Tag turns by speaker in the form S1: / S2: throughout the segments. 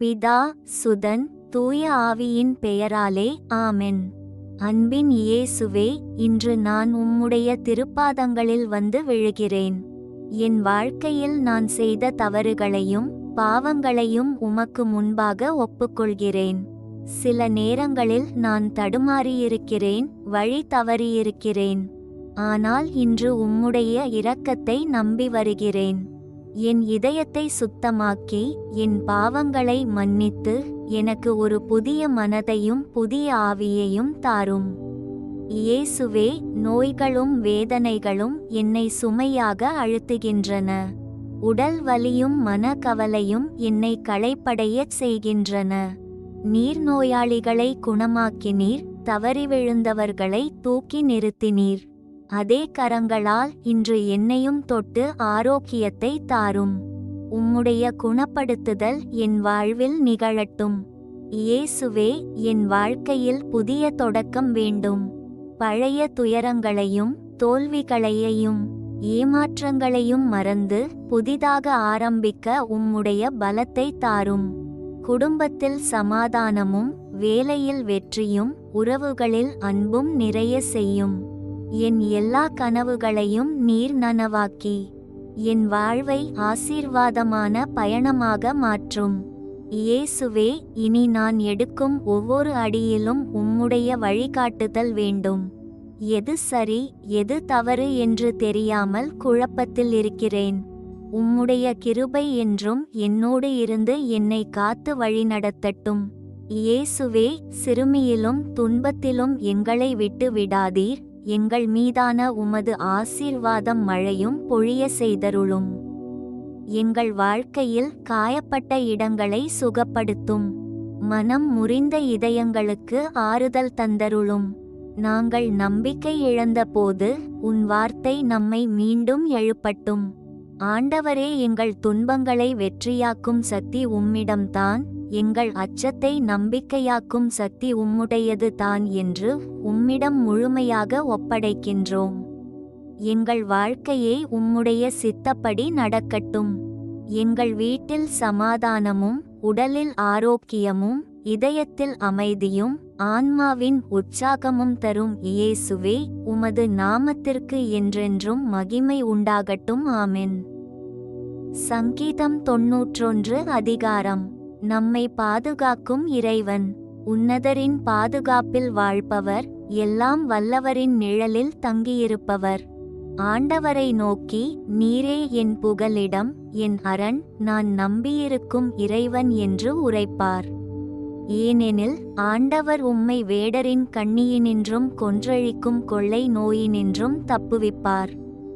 S1: பிதா சுதன் தூய ஆவியின் பெயராலே ஆமென். அன்பின் இயேசுவே இன்று நான் உம்முடைய திருப்பாதங்களில் வந்து விழுகிறேன். என் வாழ்க்கையில் நான் செய்த தவறுகளையும் பாவங்களையும் உமக்கு முன்பாக ஒப்புக்கொள்கிறேன். சில நேரங்களில் நான் தடுமாறியிருக்கிறேன் வழி தவறியிருக்கிறேன். ஆனால் இன்று உம்முடைய இரக்கத்தை நம்பி வருகிறேன். என் இதயத்தை சுத்தமாக்கி என் பாவங்களை மன்னித்து எனக்கு ஒரு புதிய மனதையும் புதிய ஆவியையும் தாரும். இயேசுவே நோய்களும் வேதனைகளும் என்னை சுமையாக அழுத்துகின்றன. உடல் வலியும் மனக்கவலையும் என்னை களைப்படையச் செய்கின்றன. நீர் நோயாளிகளை குணமாக்கினீர் தவறி விழுந்தவர்களை தூக்கி நிறுத்தினீர். அதே கரங்களால் இன்று என்னையும் தொட்டு ஆரோக்கியத்தை தாரும். உம்முடைய குணப்படுத்துதல் என் வாழ்வில் நிகழட்டும். இயேசுவே என் வாழ்க்கையில் புதிய தொடக்கம் வேண்டும். பழைய துயரங்களையும் தோல்விகளையையும் ஏமாற்றங்களையும் மறந்து புதிதாக ஆரம்பிக்க உம்முடைய பலத்தை தாரும். குடும்பத்தில் சமாதானமும் வேலையில் வெற்றியும் உறவுகளில் அன்பும் நிறைய செய்யும். என் எல்லா கனவுகளையும் நீர் நனவாக்கி என் வாழ்வை ஆசீர்வாதமான பயணமாக மாற்றும். இயேசுவே இனி நான் எடுக்கும் ஒவ்வொரு அடியிலும் உம்முடைய வழிகாட்டுதல் வேண்டும். எது சரி எது தவறு என்று தெரியாமல் குழப்பத்தில் இருக்கிறேன். உம்முடைய கிருபை என்றும் என்னோடு இருந்து என்னை காத்து வழிநடத்தட்டும் இயேசுவே சிறுமியிலும் துன்பத்திலும் எங்களை விட்டு விடாதீர். எங்கள் மீதான உமது ஆசீர்வாதம் மழையும் பொழிய செய்தருளும். எங்கள் வாழ்க்கையில் காயப்பட்ட இடங்களை சுகப்படுத்தும். மனம் முறிந்த இதயங்களுக்கு ஆறுதல் தந்தருளும். நாங்கள் நம்பிக்கை இழந்தபோது உன் வார்த்தை நம்மை மீண்டும் எழுப்பட்டும். ஆண்டவரே எங்கள் துன்பங்களை வெற்றியாக்கும் சக்தி உம்மிடம்தான். எங்கள் அச்சத்தை நம்பிக்கையாக்கும் சக்தி உம்முடையது தான் என்று உம்மிடம் முழுமையாக ஒப்படைக்கின்றோம். எங்கள் வாழ்க்கையை உம்முடைய சித்தப்படி நடக்கட்டும். எங்கள் வீட்டில் சமாதானமும் உடலில் ஆரோக்கியமும் இதயத்தில் அமைதியும் ஆன்மாவின் உற்சாகமும் தரும் இயேசுவே உமது நாமத்திற்கு என்றென்றும் மகிமை உண்டாகட்டும். ஆமென். சங்கீதம் தொன்னூற்றொன்று அதிகாரம். நம்மை பாதுகாக்கும் இறைவன். உன்னதரின் பாதுகாப்பில் வாழ்பவர் எல்லாம் வல்லவரின் நிழலில் தங்கியிருப்பவர். ஆண்டவரை நோக்கி நீரே என் புகலிடம் என் அரண் நான் நம்பியிருக்கும் இறைவன் என்று உரைப்பார். ஏனெனில் ஆண்டவர் உம்மை வேடரின் கண்ணியினின்றும் கொன்றழிக்கும் கொள்ளை நோயினின்றும் தப்புவிப்பார்.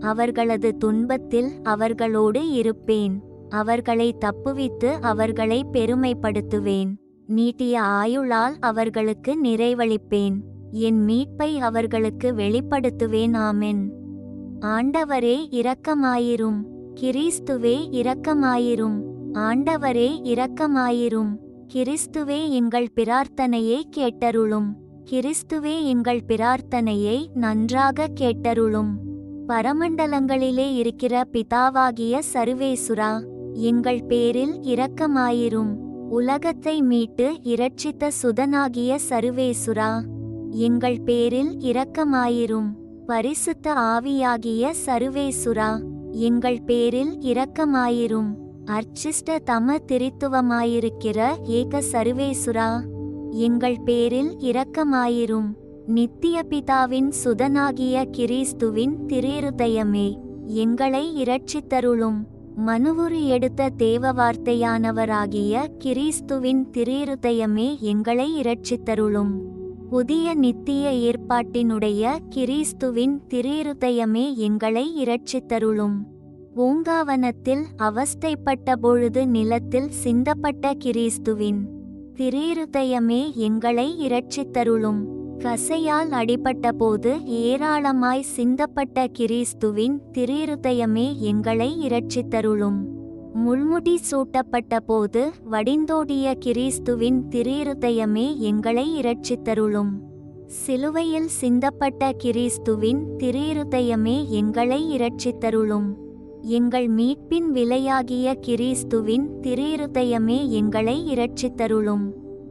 S1: அவர்களது துன்பத்தில் அவர்களோடு இருப்பேன். அவர்களை தப்புவித்து அவர்களை பெருமைப்படுத்துவேன். நீட்டிய ஆயுளால் அவர்களுக்கு நிறைவளிப்பேன். என் மீட்பை அவர்களுக்கு வெளிப்படுத்துவேன். ஆமென். ஆண்டவரே இரக்கமாயிரும். கிறிஸ்துவே இரக்கமாயிரும். ஆண்டவரே இரக்கமாயிரும். கிறிஸ்துவே எங்கள் பிரார்த்தனையை கேட்டருளும். கிறிஸ்துவே எங்கள் பிரார்த்தனையை நன்றாக கேட்டருளும். பரமண்டலங்களிலே இருக்கிற பிதாவாகிய சர்வேசுரா எங்கள் பேரில் இரக்கமாயிரும். உலகத்தை மீட்டு இரட்சித்த சுதனாகிய சர்வேசுரா எங்கள் பேரில் இரக்கமாயிரும். பரிசுத்த ஆவியாகிய சர்வேசுரா எங்கள் பேரில் இரக்கமாயிரும். அர்ச்சிஷ்ட தம திரித்துவமாயிருக்கிற ஏக சர்வேசுரா எங்கள் பேரில் இரக்கமாயிரும். நித்திய பிதாவின் சுதனாகிய கிறிஸ்துவின் திரேருதயமே எங்களை இரட்சித்தருளும். மனுவுரு எடுத்த தேவ வார்த்தையானவராகிய கிறிஸ்துவின் திரேருதயமே எங்களை இரட்சித்தருளும். புதிய நித்திய ஏற்பாட்டினுடைய கிறிஸ்துவின் திரேருதயமே எங்களை இரட்சித்தருளும். பூங்காவனத்தில் அவஸ்தைப்பட்ட பொழுது நிலத்தில் சிந்தப்பட்ட கிறிஸ்துவின் திரேருதயமே எங்களை இரட்சித்தருளும். கசையால் அடிபட்டபோது ஏராளமாய் சிந்தப்பட்ட கிறிஸ்துவின் திரிருதயமே எங்களை இரட்சித்தருளும். முள்முடி சூட்டப்பட்ட போது வடிந்தோடிய கிறிஸ்துவின் திரிருதயமே எங்களை இரட்சித்தருளும். சிலுவையில் சிந்தப்பட்ட கிறிஸ்துவின் திரிருதயமே எங்களை இரட்சித்தருளும். எங்கள் மீட்பின் விலையாகிய கிறிஸ்துவின் திரிருதயமே எங்களை இரட்சித்தருளும்.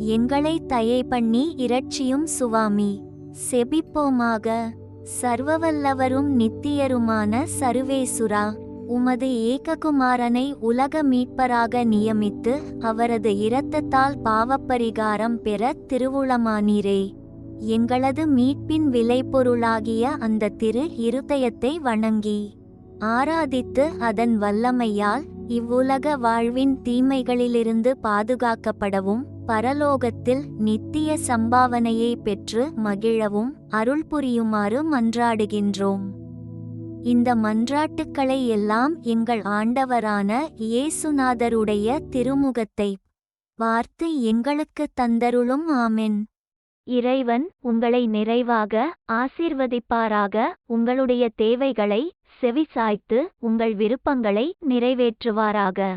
S1: எங்களை தயை பண்ணி இரட்சியும் சுவாமி. செபிப்போமாக. சர்வவல்லவரும் நித்தியருமான சருவேசுரா உமது ஏககுமாரனை உலக மீட்பராக நியமித்து அவரது இரத்தத்தால் பாவப்பரிகாரம் பெற திருவுளமானீரே. எங்களது மீட்பின் விளைபொருளாகிய அந்த திரு இருதயத்தை வணங்கி ஆராதித்து அதன் வல்லமையால் இவ்வுலக வாழ்வின் தீமைகளிலிருந்து பாதுகாக்கப்படவும் பரலோகத்தில் நித்திய சம்பாவனையை பெற்று மகிழவும் அருள் புரியுமாறு மன்றாடுகின்றோம். இந்த மன்றாட்டுக்களை எல்லாம் எங்கள் ஆண்டவரான இயேசுநாதருடைய திருமுகத்தை பார்த்து எங்களுக்கு தந்தருளும் ஆமென்.
S2: இறைவன் உங்களை நிறைவாக ஆசீர்வதிப்பாராக உங்களுடைய தேவைகளை செவிசாய்த்து உங்கள் விருப்பங்களை நிறைவேற்றுவாராக.